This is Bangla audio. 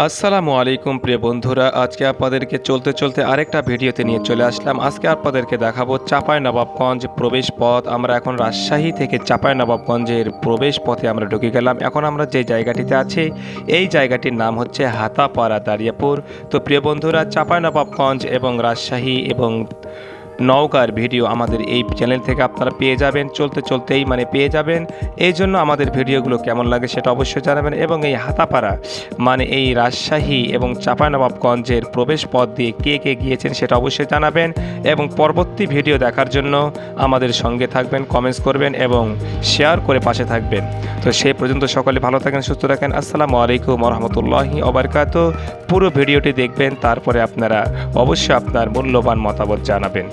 আসসালামু আলাইকুম প্রিয় বন্ধুরা, আজকে আপনাদেরকে চলতে চলতে আরেকটা ভিডিওতে নিয়ে চলে আসলাম। আজকে আপনাদেরকে দেখাবো চাপাই নবাবগঞ্জ প্রবেশ পথ। আমরা এখন রাজশাহী থেকে চাপাই নবাবগঞ্জের প্রবেশ পথে আমরা ঢুকে গেলাম। এখন আমরা যে জায়গাটিতে আছি, এই জায়গাটির নাম হচ্ছে হাতাপাড়া দারিয়াপুর। তো প্রিয় বন্ধুরা চাপাই নবাবগঞ্জ এবং রাজশাহী এবং নওগাঁর ভিডিও আমাদের এই চ্যানেল থেকে আপনারা পেয়ে যাবেন, চলতে চলতেই মানে পেয়ে যাবেন। এই জন্য আমাদের ভিডিওগুলো কেমন লাগে সেটা অবশ্যই জানাবেন এবং এই হাতাপাড়া মানে এই রাজশাহী এবং চাঁপাইনবাবগঞ্জের প্রবেশ পথ দিয়ে কে কে গিয়েছেন সেটা অবশ্যই জানাবেন এবং পরবর্তী ভিডিও দেখার জন্য আমাদের সঙ্গে থাকবেন কমেন্টস করবেন এবং শেয়ার করে পাশে থাকবেন। তো সেই পর্যন্ত সকলে ভালো থাকেন, সুস্থ থাকেন। আসসালামু আলাইকুম রহমতুল্লাহি অবরকাত পুরো ভিডিওটি দেখবেন তারপরে আপনারা অবশ্যই আপনার মূল্যবান মতামত জানাবেন।